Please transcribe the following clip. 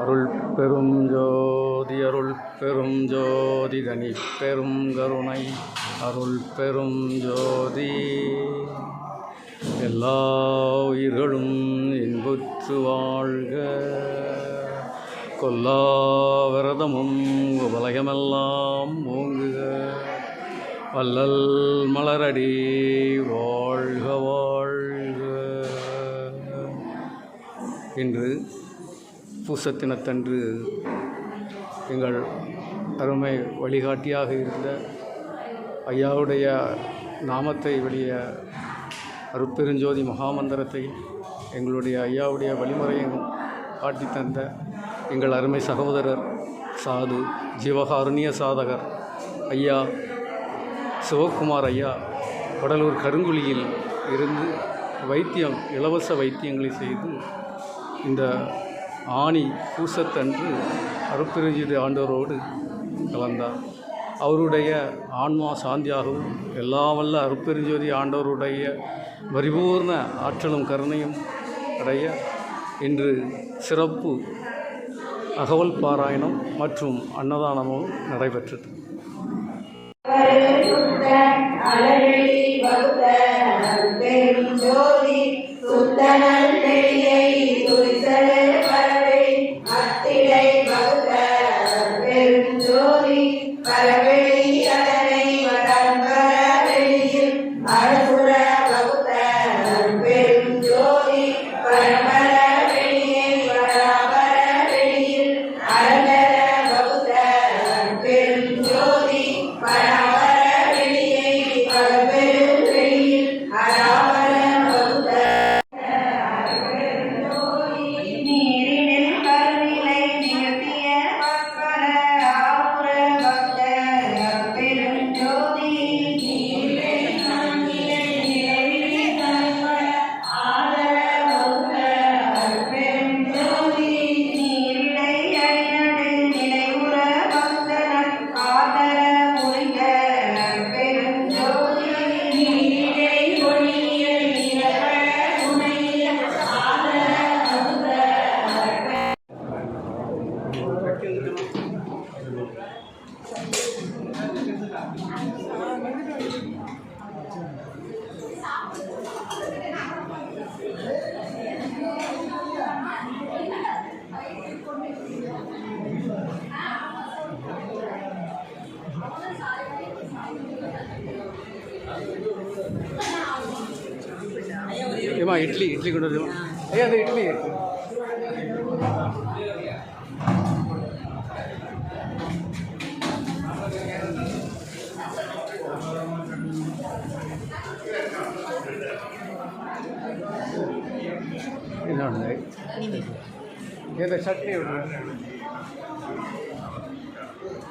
அருள் பெரும் ஜோதி அருள் பெரும் ஜோதி தனி பெரும் கருணை. அருள் பெரும் ஜோதி. எல்லா உயிர்களும் இன்புற்று வாழ்க. கொல்லா விரதமும் உலகமெல்லாம் ஓங்குக. வல்லல் மலரடி வாழ்க வாழ்க. இன்று பூசத்தினத்தன்று எங்கள் அருமை வழிகாட்டியாக இருந்த ஐயாவுடைய நாமத்தை வெளிய அருப்பெருஞ்சோதி மகாமந்திரத்தை எங்களுடைய ஐயாவுடைய வழிமுறையும் காட்டி தந்த எங்கள் அருமை சகோதரர் சாது ஜீவகாருண்ய சாதகர் ஐயா சிவகுமார் ஐயா வடலூர் கருங்குழியில் இருந்து வைத்தியம் இலவச வைத்தியங்களை செய்து இந்த ஆணி பூசத்தன்று அருப்பெருஞ்சிது ஆண்டவரோடு கலந்தார். அவருடைய ஆன்மா சாந்தியாகவும் எல்லாம் வல்ல அருப்பெருஞ்சோதி ஆண்டவருடைய பரிபூர்ண ஆற்றலும் கருணையும் அடைய இன்று சிறப்பு அகவல் பாராயணம் மற்றும் அன்னதானமும் நடைபெற்றது. Maria. ஏமா இட்லி இட்லி கொண்டு வருவோம் ஐயா அந்த இட்லி. ఇలా ఉన్నాయి ఏదో చట్నీ ఉంటుంది